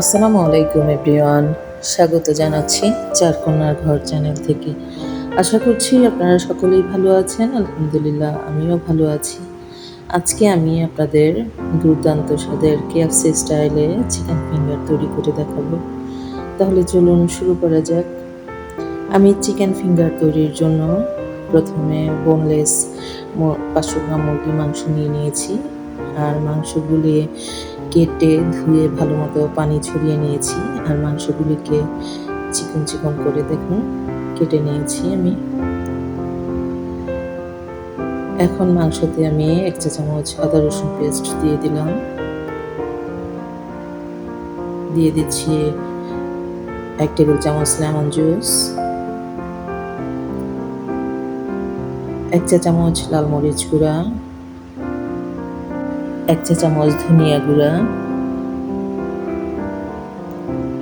আসসালামু আলাইকুম, এভরিওয়ান। স্বাগত জানাচ্ছি চারকন্যার ঘর চ্যানেল থেকে। আশা করছি আপনারা সকলেই ভালো আছেন। আলহামদুলিল্লাহ, আমিও ভালো আছি। আজকে আমি আপনাদের দুর্দান্ত স্বাদের কেএফসি স্টাইলে চিকেন ফিঙ্গার তৈরি করে দেখাবো। তাহলে চলুন শুরু করা যাক। আমি চিকেন ফিঙ্গার তৈরির জন্য প্রথমে বোনলেস পাঁচশো গ্রাম মুরগির মাংস নিয়ে নিয়েছি। আর মাংসগুলি কেটে ধুয়ে ভালো মতো পানি ছড়িয়ে নিয়েছি আর মাংসগুলিকে চিকন চিকন করে দেখুন, কেটে নিয়েছি আমি। এখন মাংসতে আমি এক চা চামচ আদা রসুন পেস্ট দিয়ে দিলাম। দিয়ে দিচ্ছি এক টেবিল চামচ লেমন জুস। এক চা চামচ লাল মরিচ গুঁড়া। এক চা চামচ ধনিয়া গুঁড়া,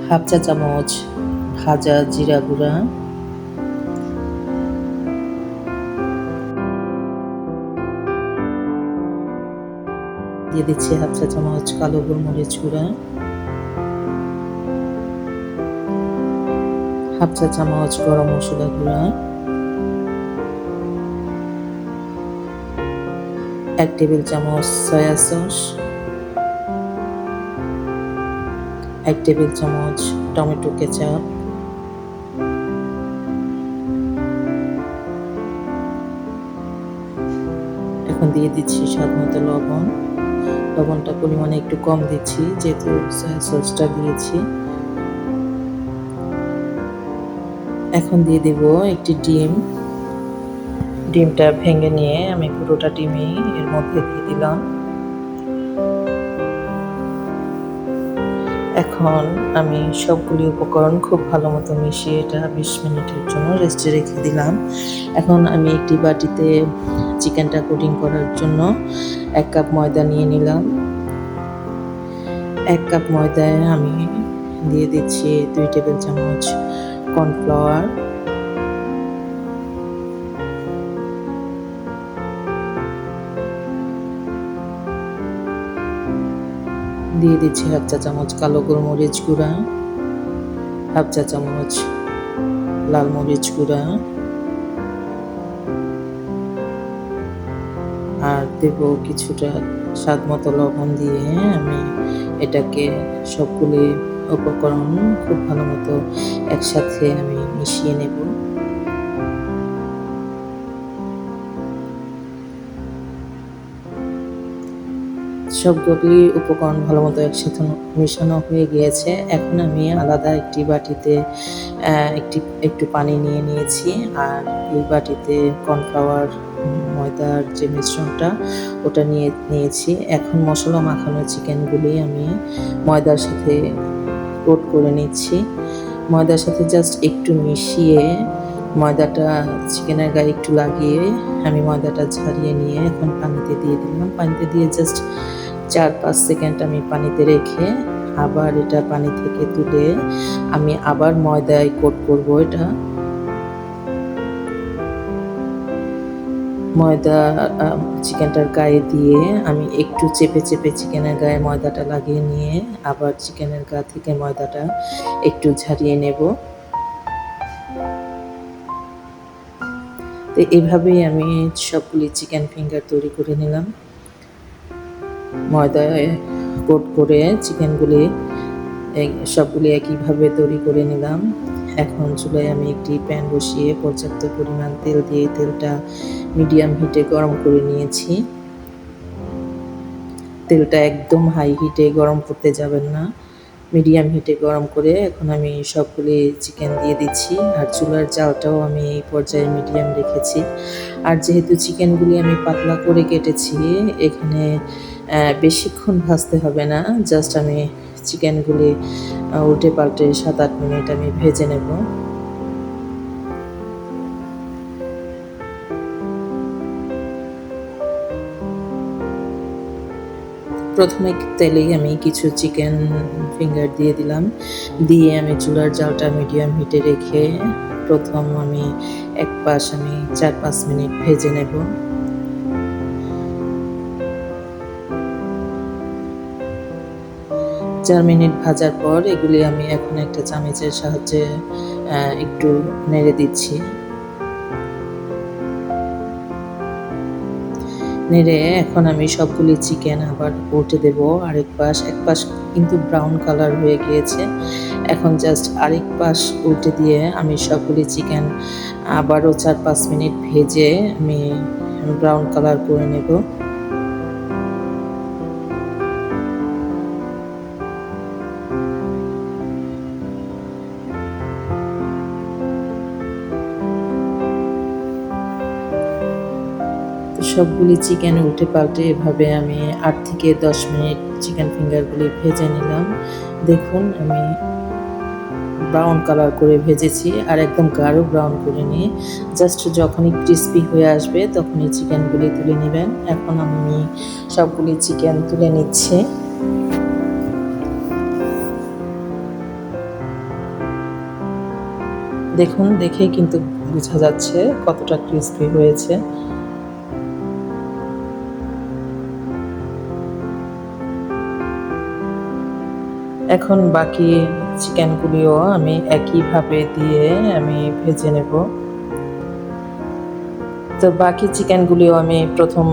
হাফ চা চামচ ভাজা জিরা গুঁড়া, দিয়ে দিচ্ছি হাফ চা চামচ কালো গোলমরিচ গুঁড়া, হাফ চা চামচ গরম মশলা গুঁড়া এক টেবিল চামচ সয়া সস, এক টেবিল চামচ টমেটো কেচাপ, এখন দিয়ে দিচ্ছি স্বাদ মতো লবণ। লবণটা পরিমাণে একটু কম দিচ্ছি, যেহেতু সয়া সসটা দিয়েছি। এখন দিয়ে দেব একটি ডিম। ডিমটা ভেঙে নিয়ে আমি পুরোটা ডিমই এর মধ্যে দিয়ে দিলাম। এখন আমি সবগুলি উপকরণ খুব ভালো মতো মিশিয়ে এটা বিশ মিনিটের জন্য রেস্টে রেখে দিলাম। এখন আমি একটি বাটিতে চিকেনটা কোটিং করার জন্য এক কাপ ময়দা নিয়ে নিলাম। এক কাপ ময়দায় আমি দিয়ে দিচ্ছি দুই টেবিল চামচ কর্নফ্লাওয়ার দিয়ে দিচ্ছি হাফ চা চামচ কালো গোলমরিচ গুঁড়া, হাফ চা চামচ লাল মরিচ গুঁড়া, আর দেব কিছুটা স্বাদ মতো লবণ দিয়ে আমি এটাকে সবগুলি উপকরণ খুব ভালো মতো একসাথে আমি মিশিয়ে নেব। সবগুলি উপকরণ ভালো মতো একসাথে মেশানো হয়ে গিয়েছে। এখন আমি আলাদা একটি বাটিতে একটি, একটু পানি নিয়ে নিয়েছি। আর এই বাটিতে কর্নফ্লাওয়ার, ময়দার যে মিশ্রণটা, ওটা নিয়ে, নিয়েছি। এখন মশলা মাখানো চিকেনগুলি আমি ময়দার সাথে কোট করে নিচ্ছি। ময়দার সাথে জাস্ট একটু মিশিয়ে ময়দাটা চিকেনের গায়ে একটু লাগিয়ে আমি ময়দাটা ঝারিয়ে নিয়ে এখন পানিতে দিয়ে দিলাম। পানিতে দিয়ে জাস্ট চার পাঁচ সেকেন্ড আমি পানিতে রেখে আবার এটা পানি থেকে তুলে আমি আবার ময়দায় কোট করব এটা। ময়দা চিকেনটার গায়ে দিয়ে আমি একটু চেপে চেপে চিকেনের গায়ে ময়দাটা লাগিয়ে নিয়ে আবার চিকেনের গা থেকে ময়দাটা একটু ঝারিয়ে নেব। তো এভাবেই আমি সবগুলি চিকেন ফিঙ্গার তৈরি করে নিলাম। ময়দায় কোট করে চিকেনগুলি সবগুলি একইভাবে তৈরি করে নিলাম। এখন চুলায় আমি একটি প্যান বসিয়ে পর্যাপ্ত পরিমাণ তেল দিয়ে তেলটা মিডিয়াম হিটে গরম করে নিয়েছি। তেলটা একদম হাই হিটে গরম করতে যাবেন না। মিডিয়াম হিটে গরম করে এখন আমি সবগুলি চিকেন দিয়ে দিচ্ছি। আর চুলার জালটাও আমি এই পর্যায়ে মিডিয়াম রেখেছি। আর যেহেতু চিকেনগুলি আমি পাতলা করে কেটেছি, এখানে বেশিক্ষণ ভাজতে হবে না। জাস্ট আমি চিকেনগুলি উল্টে পাল্টে সাত আট মিনিট আমি ভেজে নেব। প্রথমে তেলেই আমি কিছু চিকেন ফিঙ্গার দিয়ে দিলাম। দিয়ে আমি চুলার জালটা মিডিয়াম হিটে রেখে প্রথম আমি এক পাশ আমি চার পাঁচ মিনিট ভেজে নেব। চার মিনিট ভাজার পর এগুলি আমি এখন একটা চামচের সাহায্যে একটু নেড়ে দিচ্ছি। নেড়ে এখন আমি সবগুলি চিকেন আবার উল্টে দেব। আরেক পাশ, এক পাশ কিন্তু ব্রাউন কালার হয়ে গিয়েছে। এখন জাস্ট আরেক পাশ উল্টে দিয়ে আমি সবগুলি চিকেন আবারও চার পাঁচ মিনিট ভেজে আমি ব্রাউন কালার করে নেব। সবগুলি চিকেন উল্টে পাল্টে এভাবে আমি আট থেকে দশ মিনিট চিকেন ফিঙ্গারগুলি ভেজে নিলাম। দেখুন, আমি ব্রাউন কালার করে ভেজেছি আর একদম গাঢ় ব্রাউন করে নিয়ে জাস্ট যখনই ক্রিস্পি হয়ে আসবে তখনই চিকেনগুলি তুলে নেবেন। এখন আমি সবগুলি চিকেন তুলে নিচ্ছি। দেখুন দেখে কিন্তু বোঝা যাচ্ছে কতটা ক্রিস্পি হয়েছে। এখন বাকি চিকেনগুলিও আমি একইভাবে দিয়ে আমি ভেজে নেব। তো বাকি চিকেনগুলিও আমি প্রথম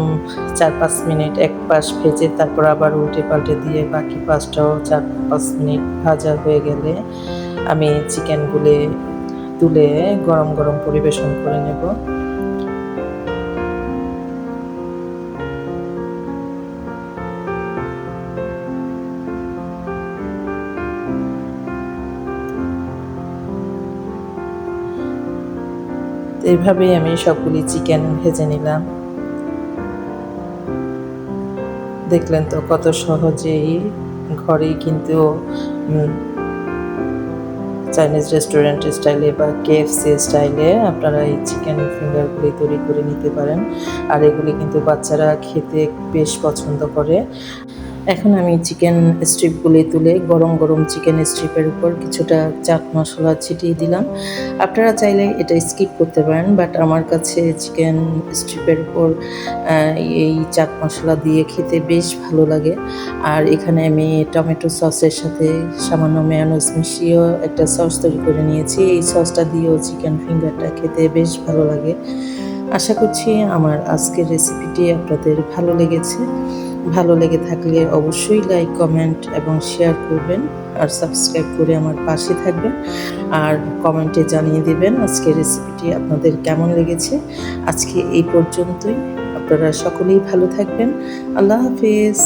চার পাঁচ মিনিট এক পাশ ভেজে তারপর আবার উল্টে পাল্টে দিয়ে বাকি পাঁচটাও চার পাঁচ মিনিট ভাজা হয়ে গেলে আমি চিকেনগুলি তুলে গরম গরম পরিবেশন করে নেব। এইভাবেই আমি সবগুলি চিকেন ভেজে নিলাম। দেখলেন তো কত সহজেই ঘরেই কিন্তু চাইনিজ রেস্টুরেন্ট স্টাইলে বা কেএফসি স্টাইলে আপনারা এই চিকেন ফিঙ্গারগুলি তৈরি করে নিতে পারেন। আর এগুলি কিন্তু বাচ্চারা খেতে বেশ পছন্দ করে। এখন আমি চিকেন স্ট্রিপগুলি তুলে গরম গরম চিকেন স্ট্রিপের উপর কিছুটা চাট মশলা ছিটিয়ে দিলাম। আপনারা চাইলে এটা স্কিপ করতে পারেন, বাট আমার কাছে চিকেন স্ট্রিপের উপর এই চাট মশলা দিয়ে খেতে বেশ ভালো লাগে। আর এখানে আমি টমেটো সসের সাথে সামান্য মেয়ানোস মিশিয়েও একটা সস তৈরি করে নিয়েছি। এই সসটা দিয়েও চিকেন ফিঙ্গারটা খেতে বেশ ভালো লাগে। আশা করছি আমার আজকের রেসিপিটি আপনাদের ভালো লেগেছে। ভালো লেগে থাকলে অবশ্যই লাইক কমেন্ট এবং শেয়ার করবেন আর সাবস্ক্রাইব করে আমার পাশে থাকবেন। আর কমেন্টে জানিয়ে দেবেন আজকে রেসিপিটি আপনাদের কেমন লেগেছে। আজকে এই পর্যন্তই। আপনারা সকলেই ভালো থাকবেন। আল্লাহ হাফিজ।